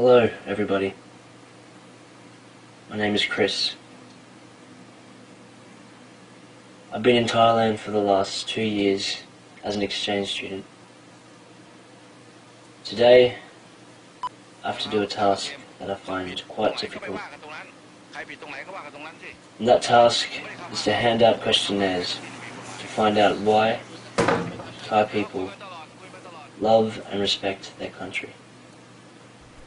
Hello, everybody. My name is Chris. I've been in Thailand for the last two years as an exchange student. Today, I have to do a task that I find quite difficult. And that task is to hand out questionnaires to find out why Thai people love and respect their country.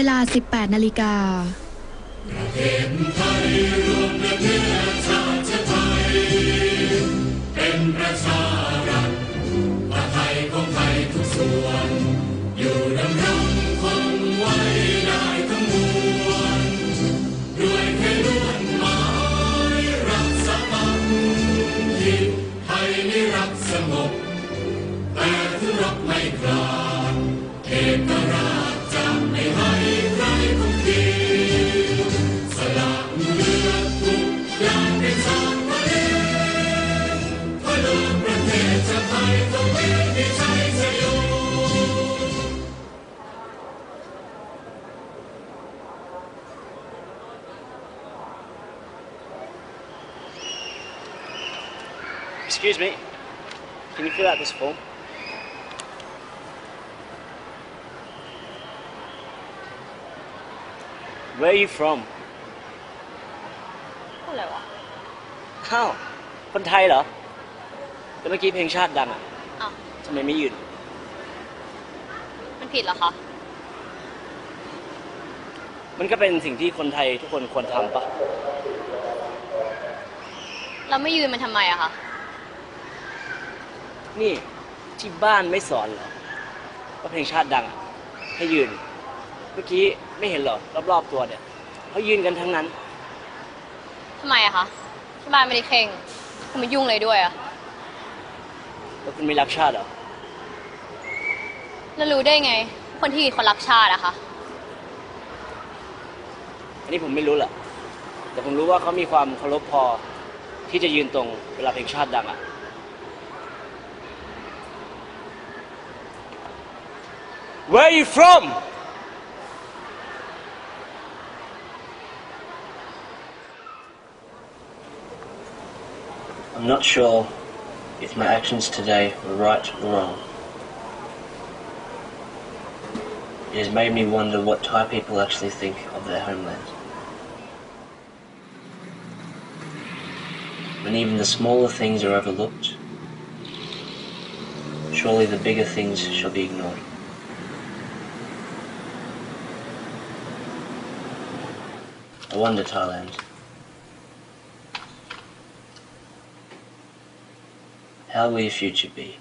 เวลา 18นาฬิกา Excuse me, can you fill out this form? Where are you from? อะไรวะข้าวคนไทยเหรอแต่เมื่อกี้เพลงชาติดังอ่ะอทำไมไม่ยืนมันผิดเหรอคะมันก็เป็นสิ่งที่คนไทยทุกคนควรทำปะเราไม่ยืนมันทำไมอะคะนี่ที่บ้านไม่สอนเหรอว่าเพลงชาติดังให้ยืน เมื่อกี้ไม่เห็นเหรอ รอบๆตัวเนี่ยเขายืนกันทั้งนั้นทำไมอะคะที่บ้านไม่ได้เคร่งคุณมายุ่งเลยด้วยอะแล้วคุณไม่รักชาติเหรอแล้วรู้ได้ไง คนที่คนรักชาติอะคะอันนี้ผมไม่รู้หรอกแต่ผมรู้ว่าเขามีความเคารพพอที่จะยืนตรงเวลาเพลงชาติดังอะ Where are you from? I'm not sure if my actions today were right or wrong. It has made me wonder what Thai people actually think of their homeland. When even the smaller things are overlooked, surely the bigger things shall be ignored. Wonder Thailand. How will your future be?